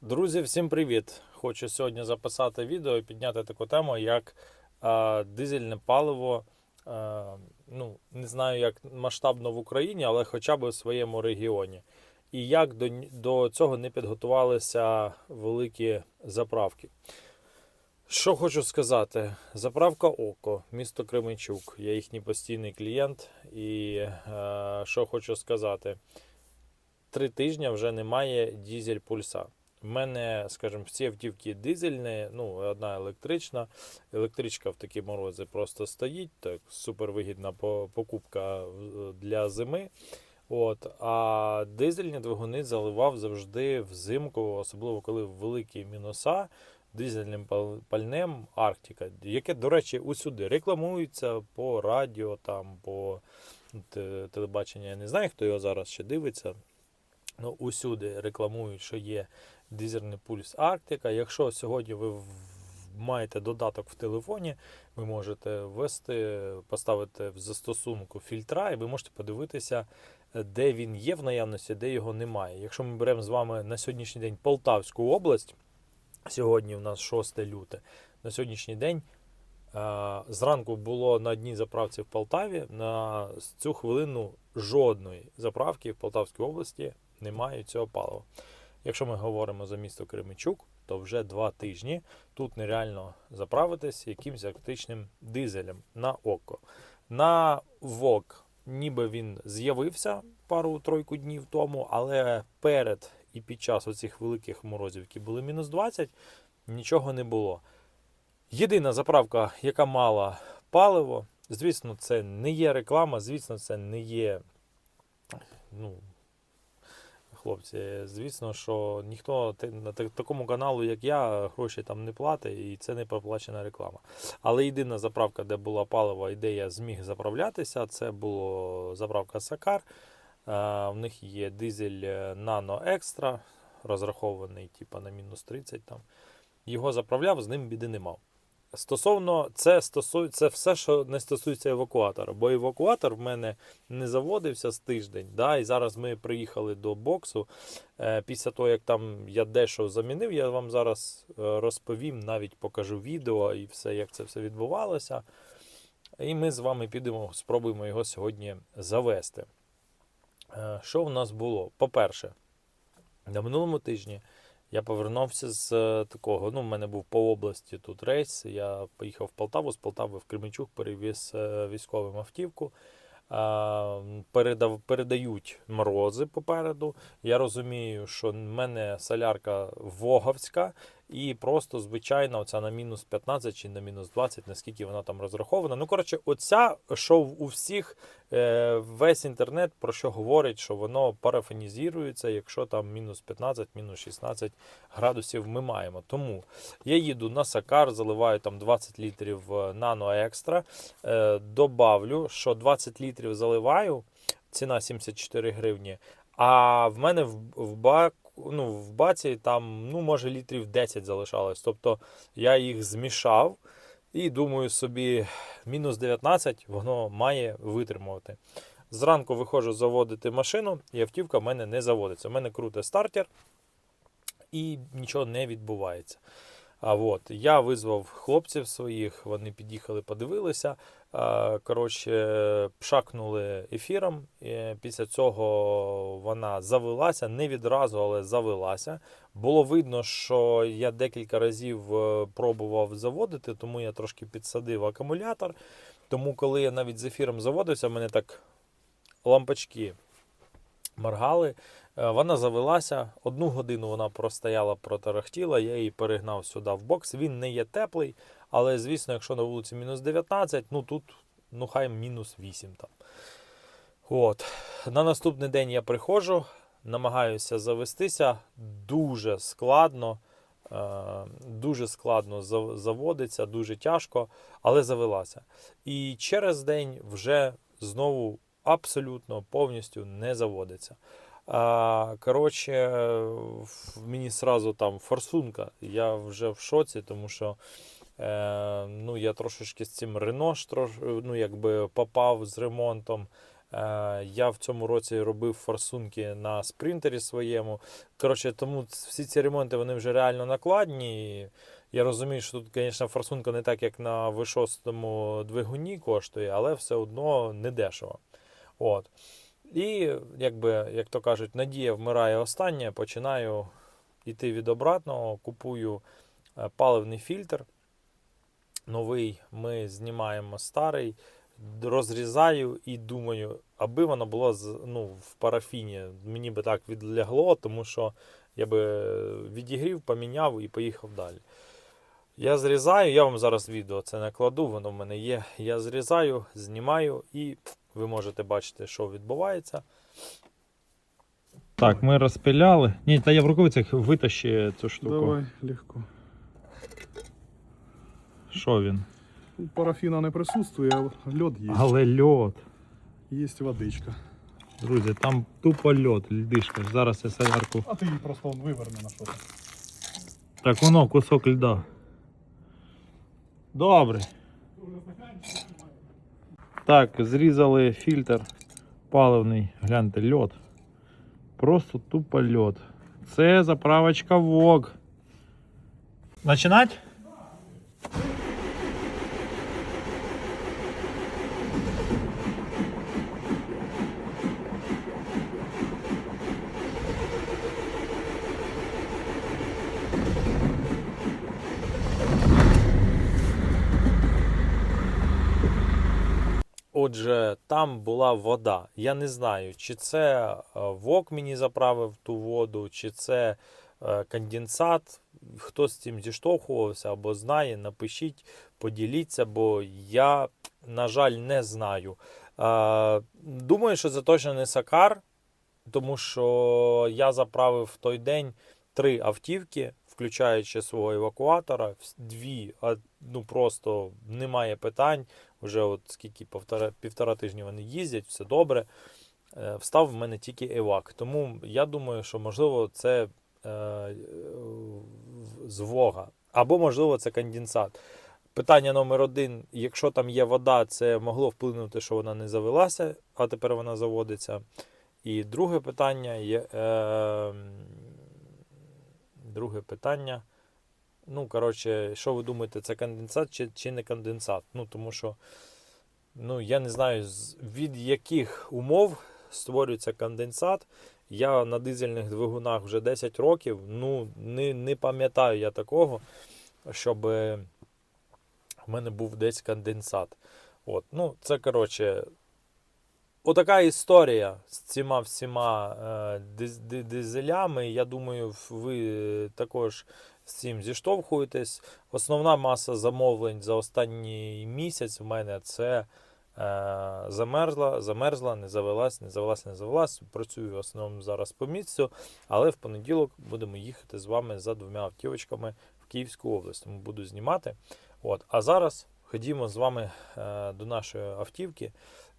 Друзі, всім привіт! Хочу сьогодні записати відео і підняти таку тему, як е, дизельне паливо. Е, ну, не знаю, як масштабно в Україні, але хоча б у своєму регіоні. І як до, до цього не підготувалися великі заправки. Що хочу сказати? Заправка ОКО, місто Кременчук. Я їхній постійний клієнт. І е, що хочу сказати, три тижні вже немає дізель пульса. У мене, скажімо, всі автівки дизельні, ну, одна електрична. Електричка в такі морози просто стоїть. Так, супервигідна покупка для зими. От, а дизельні двигуни заливав завжди взимку, особливо коли великі мінуса дизельним пальнем Арктика, яке, до речі, усюди рекламується по радіо, там, по телебаченню. Я не знаю, хто його зараз ще дивиться. Ну, усюди рекламують, що є дизельний пульс Арктика. Якщо сьогодні ви маєте додаток в телефоні, ви можете ввести, поставити в застосунку фільтра, і ви можете подивитися, де він є в наявності, де його немає. Якщо ми беремо з вами на сьогоднішній день Полтавську область, сьогодні у нас 6 люте, на сьогоднішній день. Зранку було на одній заправці в Полтаві. На цю хвилину жодної заправки в Полтавській області немає цього палива. Якщо ми говоримо за місто Кременчук, то вже два тижні тут нереально заправитись якимось арктичним дизелем на око. На ВОК, ніби він з'явився пару-тройку днів тому, але перед і під час оцих великих морозів, які були мінус 20, нічого не було. Єдина заправка, яка мала паливо, звісно, це не є реклама, звісно, це не є. Ну, хлопці, звісно, що ніхто на такому каналу, як я, гроші там не платить, і це не проплачена реклама. Але єдина заправка, де була паливо і де я зміг заправлятися, це була заправка Сакар. Е, В них є дизель е, Nano Extra, розрахований типа, на мінус 30 там. Його заправляв, з ним біди не мав. Стосовно це стосується все, що не стосується евакуатора, бо евакуатор в мене не заводився з тиждень. Да, і зараз ми приїхали до боксу. Е, після того, як там я дещо замінив, я вам зараз е, розповім, навіть покажу відео і все, як це все відбувалося. І ми з вами підемо, спробуємо його сьогодні завести. Е, Що в нас було? По-перше, на минулому тижні я повернувся з е, такого. Ну, в мене був по області тут рейс. Я поїхав в Полтаву, з Полтави в Кременчук перевіз е, військовим автівку. Передав, передають морози попереду. Я розумію, що в мене солярка воговська, і просто звичайно, оця на мінус 15 чи на мінус 20, наскільки вона там розрахована. Ну, коротше, оця, що у всіх е, весь інтернет про що говорить, що воно парафонізується, якщо там мінус 15, мінус 16 градусів ми маємо. Тому я їду на Сакар, заливаю там 20 літрів е, нано екстра. Е, добавлю, що 20 літрів заливаю, ціна 74 гривні. А в мене в, в, бак, ну, в баці там, ну, може, літрів 10 залишалось. Тобто я їх змішав і думаю собі, мінус 19 воно має витримувати. Зранку виходжу заводити машину, і автівка в мене не заводиться. У мене крутий стартер і нічого не відбувається. А от я визвав хлопців своїх, вони під'їхали, подивилися. А, Коротше, пшакнули ефіром. і Після цього вона завелася, не відразу, але завелася. Було видно, що я декілька разів е, пробував заводити, тому я трошки підсадив акумулятор. Тому, коли я навіть з ефіром заводився, в мене так лампочки моргали. Е, Вона завелася. Одну годину вона простояла, протарахтіла. Я її перегнав сюди в бокс. Він не є теплий, але звісно, якщо на вулиці мінус 19, ну тут ну хай мінус 8 там. От. На наступний день я приходжу, намагаюся завестися. Дуже складно. е, Дуже складно заводиться, дуже тяжко, але завелася. І через день вже знову абсолютно повністю не заводиться. Коротше, мені сразу там форсунка. Я вже в шоці, тому що е, ну, я трошечки з цим Рено трош, ну, якби попав з ремонтом. Е, Я в цьому році робив форсунки на спринтері своєму. Коротше, тому всі ці ремонти вони вже реально накладні. Я розумію, що тут, звісно, форсунка не так, як на V6 двигуні коштує, але все одно не дешево. От. І, якби, як то кажуть, надія вмирає останнє, починаю йти від обратного, купую е, паливний фільтр. Новий ми знімаємо старий, розрізаю і думаю, аби воно було ну, в парафіні. Мені би так відлягло, тому що я би відігрів, поміняв і поїхав далі. Я зрізаю, я вам зараз відео це накладу, воно в мене є. Я зрізаю, знімаю і ви можете бачити, що відбувається. Так, ми розпиляли. Ні, та я в рукавицях витащи цю штуку. Давай, легко. Що він? Парафіна не присутствує, а льод є. Але льод. Є водичка. Друзі, там тупо льод, льдишка. Зараз я селярку. А ти її просто виверни на щось. Так воно, кусок льда. Добре. Так, зрізали фільтр паливний. Гляньте, льод. Просто тупо льод. Це заправочка ВОГ. Начинать? Отже, там була вода. Я не знаю, чи це е, ВОК мені заправив ту воду, чи це е, конденсат. Хто з цим зіштовхувався або знає, напишіть, поділіться, бо я, на жаль, не знаю. Е, Думаю, що це точно не Сакар, тому що я заправив в той день три автівки, включаючи свого евакуатора. Дві, ну просто немає питань. Вже от скільки півтора, півтора тижні вони їздять, все добре. Е, Встав в мене тільки евак. Тому я думаю, що можливо це е, е, з Вога. Або, можливо, це конденсат. Питання номер один: якщо там є вода, це могло вплинути, що вона не завелася, а тепер вона заводиться. І друге питання є. Е, друге питання. Ну, коротше, що ви думаєте, це конденсат чи, чи не конденсат? Ну, тому що, ну, я не знаю, від яких умов створюється конденсат. Я на дизельних двигунах вже 10 років. Ну, не, не пам'ятаю я такого, щоб в мене був десь конденсат. От, ну, це, коротше, отака історія з цими всіма е, дизелями. Я думаю, ви також цим зіштовхуєтесь. Основна маса замовлень за останній місяць в мене це е, замерзла, замерзла, не завелась, не завелась, не завелась. Працюю в основному зараз по місцю, але в понеділок будемо їхати з вами за двома автівочками в Київську область. Тому буду знімати. От. А зараз ходімо з вами е, до нашої автівки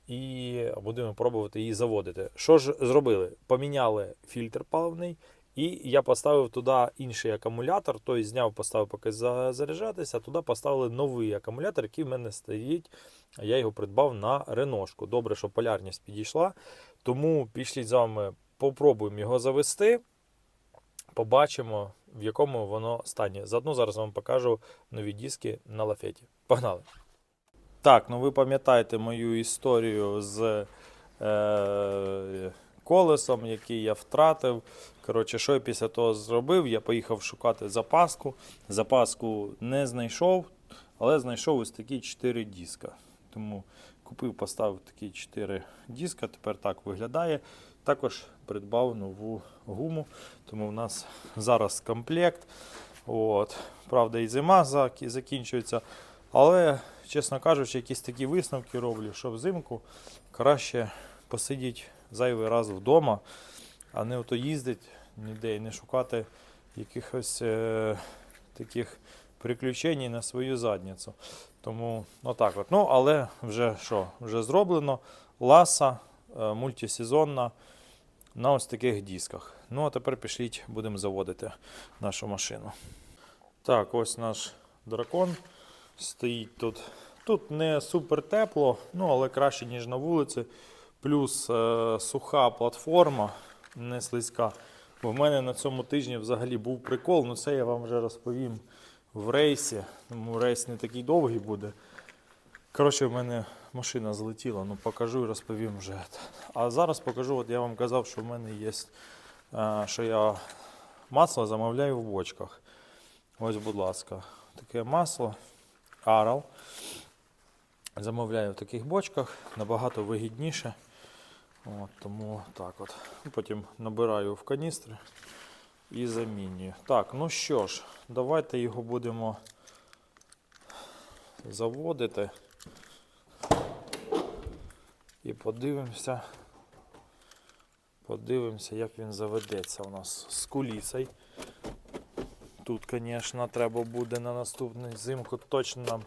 і будемо пробувати її заводити. Що ж зробили? Поміняли фільтр паливний. І я поставив туди інший акумулятор, тобто зняв, поставив поки за- заряджатися, туди поставили новий акумулятор, який в мене стоїть. Я його придбав на реношку. Добре, що полярність підійшла. Тому пішліть з вами, попробуємо його завести. Побачимо, в якому воно стані. Заодно зараз вам покажу нові диски на лафеті. Погнали! Так, ну ви пам'ятаєте мою історію з е, колесом, який я втратив. Коротше, що я після того зробив? Я поїхав шукати запаску. Запаску не знайшов, але знайшов ось такі 4 диска. Тому купив, поставив такі 4 диска. Тепер так виглядає. Також придбав нову гуму, тому в нас зараз комплект. От. Правда, і зима закінчується. Але, чесно кажучи, якісь такі висновки роблю, що взимку краще посидіти зайвий раз вдома, а не ото їздити ніде і не шукати якихось е, таких приключень на свою задницю. Тому отак от. Ну, але вже що? Вже зроблено. Ласа е, мультисезонна на ось таких дисках. Ну, а тепер пішліть, будемо заводити нашу машину. Так, ось наш дракон стоїть тут. Тут не супер тепло, ну але краще, ніж на вулиці. плюс е, суха платформа, не слизька. Бо в мене на цьому тижні взагалі був прикол, ну це я вам вже розповім в рейсі. Тому рейс не такий довгий буде. Коротше, в мене машина злетіла, ну покажу і розповім вже. А зараз покажу, от я вам казав, що в мене є, що я масло замовляю в бочках. Ось, будь ласка, таке масло Aral. Замовляю в таких бочках, набагато вигідніше. От, тому так от. Потім набираю в каністри і замінюю. Так, ну що ж, давайте його будемо заводити. І подивимося. Подивимося, як він заведеться у нас з кулісою. Тут, звісно, треба буде на наступну зимку точно нам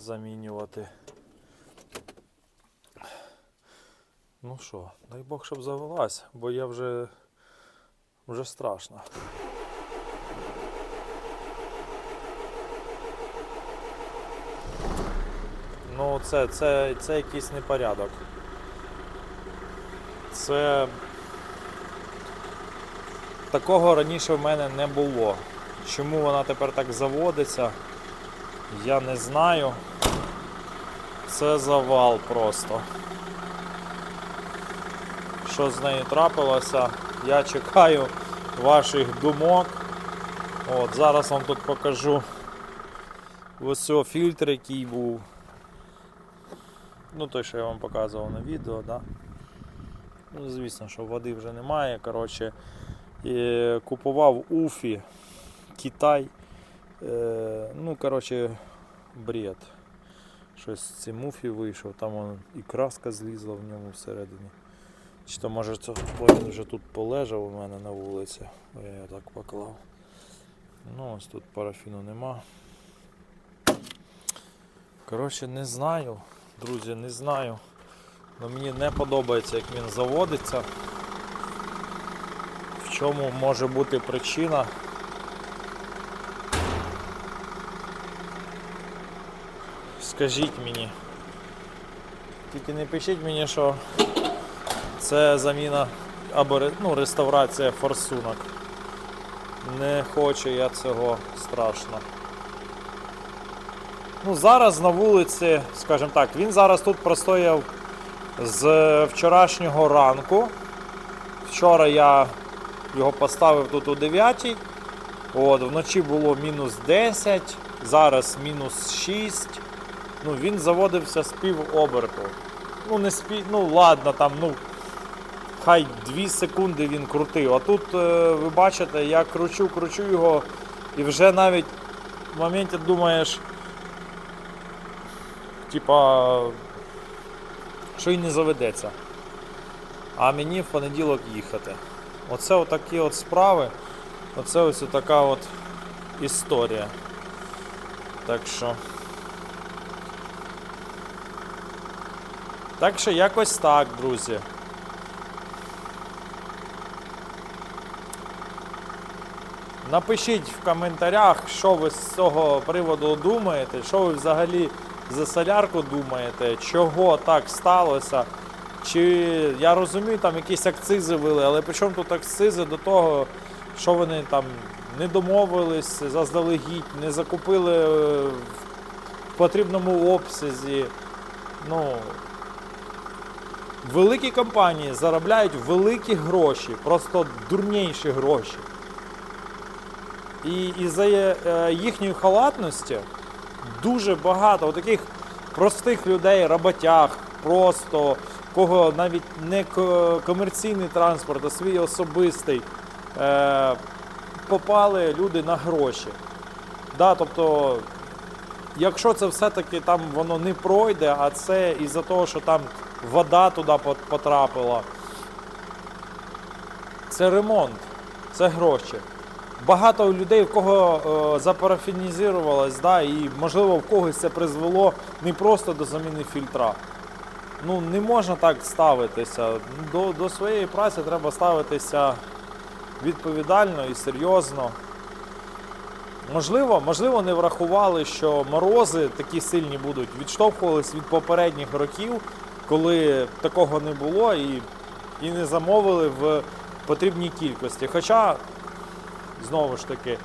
замінювати. Ну що, дай Бог, щоб завелась, бо я вже, вже страшно. Ну, це, це, це якийсь непорядок. Це такого раніше в мене не було. Чому вона тепер так заводиться, я не знаю. Це завал просто. Що з нею трапилося? Я чекаю ваших думок. От, зараз вам тут покажу ось фільтр, який був. Ну, той, що я вам показував на відео, да? Ну, звісно, що води вже немає. Коротше, і купував Уфі, Китай. Е, ну, коротше, бред. Щось з цим Уфі вийшов, там он, і краска злізла в ньому всередині. Чи то може це він вже тут полежав у мене на вулиці, я його так поклав. Ну, ось тут парафіну нема. Коротше, не знаю, друзі, не знаю. Но мені не подобається, як він заводиться. В чому може бути причина? Скажіть мені. Тільки не пишіть мені, що це заміна або ну, реставрація форсунок. Не хочу я цього страшно. Ну, зараз на вулиці, скажімо так, він зараз тут простояв з вчорашнього ранку. Вчора я його поставив тут о 9. От, вночі було мінус 10, зараз мінус 6. Ну, він заводився з пів оберту. Ну, не спі... ну ладно, там, ну, хай 2 секунди він крутив. А тут е, ви бачите, я кручу, кручу його, і вже навіть в моменті думаєш, типа, що й не заведеться. А мені в понеділок їхати. Оце отакі от справи. Оце ось така от історія. Так що. Так що якось так, друзі. Напишіть в коментарях, що ви з цього приводу думаєте, що ви взагалі за солярку думаєте, чого так сталося. Чи я розумію, там якісь акцизи вели, але при чому тут акцизи до того, що вони там не домовились заздалегідь, не закупили е, в потрібному обсязі. Ну, великі компанії заробляють великі гроші, просто дурніші гроші. І із-за е, їхньої халатності дуже багато таких простих людей, роботяг, просто кого навіть не комерційний транспорт, а свій особистий, е, попали люди на гроші. Да, тобто, якщо це все-таки там воно не пройде, а це із-за того, що там вода туди потрапила, це ремонт, це гроші. Багато людей, в кого е, запарафінізувалось, да, і можливо в когось це призвело не просто до заміни фільтра. Ну, не можна так ставитися. До, до своєї праці треба ставитися відповідально і серйозно. Можливо, можливо, не врахували, що морози такі сильні будуть, відштовхувались від попередніх років, коли такого не було і, і не замовили в потрібній кількості. Хоча, знову ж таки,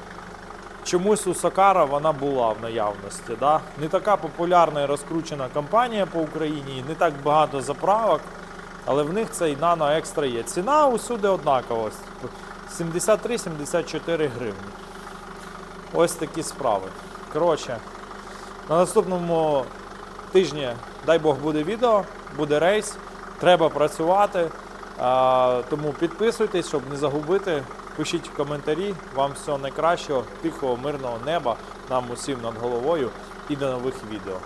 чомусь у Сакара вона була в наявності. Да? Не така популярна і розкручена компанія по Україні, не так багато заправок, але в них цей нано екстра є. Ціна усюди однакова. 73-74 гривні. Ось такі справи. Коротше, на наступному тижні, дай Бог, буде відео, буде рейс. Треба працювати. Тому підписуйтесь, щоб не загубити. Пишіть в коментарі. Вам всього найкращого, тихого, мирного неба, нам усім над головою і до нових відео.